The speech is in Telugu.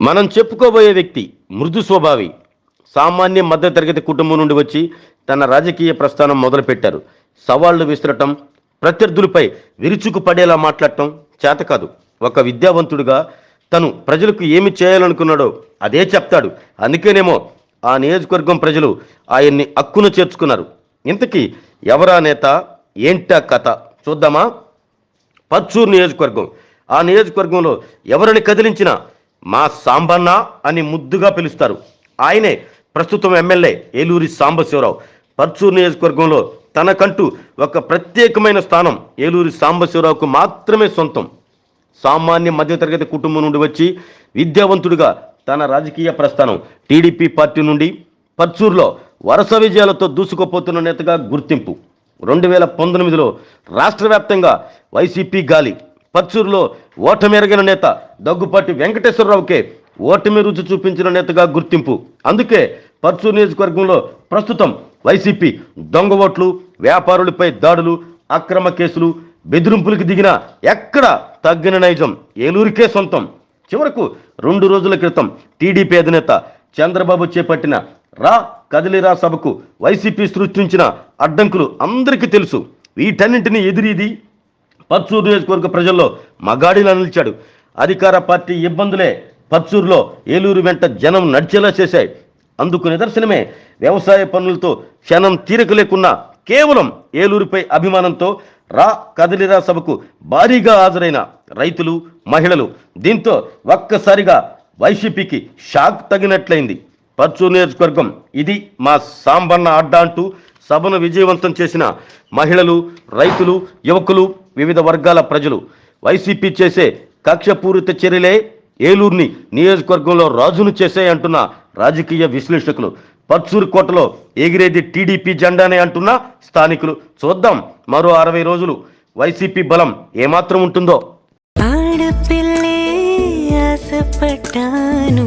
మనం చెప్పుకోబోయే వ్యక్తి మృదు స్వభావి. సామాన్య మధ్యతరగతి కుటుంబం నుండి వచ్చి తన రాజకీయ ప్రస్థానం మొదలుపెట్టారు. సవాళ్ళు విసరటం ప్రత్యర్థులపై విరుచుకు పడేలా మాట్లాడటం చేత కాదు. ఒక విద్యావంతుడిగా తను ప్రజలకు ఏమి చేయాలనుకున్నాడో అదే చెప్తాడు. అందుకేనేమో ఆ నియోజకవర్గం ప్రజలు ఆయన్ని అక్కున చేర్చుకున్నారు. ఇంతకీ ఎవరా నేత? ఏంటా కథ? చూద్దామా? పచ్చూరు నియోజకవర్గం. ఆ నియోజకవర్గంలో ఎవరిని కదిలించినా మా సాంబన్న అని ముద్దుగా పిలుస్తారు. ఆయనే ప్రస్తుతం ఎమ్మెల్యే ఏలూరి సాంబశివరావు. పర్చూరు నియోజకవర్గంలో తనకంటూ ఒక ప్రత్యేకమైన స్థానం ఏలూరి సాంబశివరావుకు మాత్రమే సొంతం. సామాన్య మధ్యతరగతి కుటుంబం నుండి వచ్చి విద్యావంతుడిగా తన రాజకీయ ప్రస్థానం టీడీపీ పార్టీ నుండి పర్చూరులో వరుస విజయాలతో దూసుకుపోతున్న నేతగా గుర్తింపు. రెండు వేల పంతొమ్మిదిలో రాష్ట్ర వ్యాప్తంగా వైసీపీ గాలి పర్చూరులో ఓటమెరగిన నేత దగ్గుపాటి వెంకటేశ్వరరావుకే ఓటమి రుచి చూపించిన నేతగా గుర్తింపు. అందుకే పర్చూరు నియోజకవర్గంలో ప్రస్తుతం వైసీపీ దొంగ ఓట్లు వ్యాపారులపై దాడులు అక్రమ కేసులు బెదిరింపులకు దిగిన ఎక్కడ తగ్గిన నైజం ఏలూరికే సొంతం. చివరకు రెండు రోజుల క్రితం టీడీపీ అధినేత చంద్రబాబు చేపట్టిన రా కదిలిరా సభకు వైసీపీ సృష్టించిన అడ్డంకులు అందరికీ తెలుసు. వీటన్నింటినీ ఎదిరిది పచ్చూరు నియోజకవర్గ ప్రజల్లో మగాడిలా నిలిచాడు. అధికార పార్టీ ఇబ్బందులే పచ్చూరులో ఏలూరు వెంట జనం నడిచేలా చేశాయి. అందుకు నిదర్శనమే వ్యవసాయ పనులతో క్షణం తీరిక లేకున్నా కేవలం ఏలూరుపై అభిమానంతో రా కదిలిరా సభకు భారీగా హాజరైన రైతులు మహిళలు. దీంతో ఒక్కసారిగా వైసీపీకి షాక్ తగినట్లయింది. పచ్చూరు నియోజకవర్గం ఇది మా సాంబన్న అడ్డా అంటూ సభను విజయవంతం చేసిన మహిళలు రైతులు యువకులు వివిధ వర్గాల ప్రజలు. వైసీపీ చేసే కక్షపూరిత చర్యలే ఏలూరుని నియోజకవర్గంలో రాజును చేసే అంటున్న రాజకీయ విశ్లేషకులు. పర్చూరు కోటలో ఎగిరేది టీడీపీ జెండానే అంటున్న స్థానికులు. చూద్దాం మరో అరవై రోజులు వైసీపీ బలం ఏమాత్రం ఉంటుందో. ఆడపిల్లే ఆశపడ్డాను.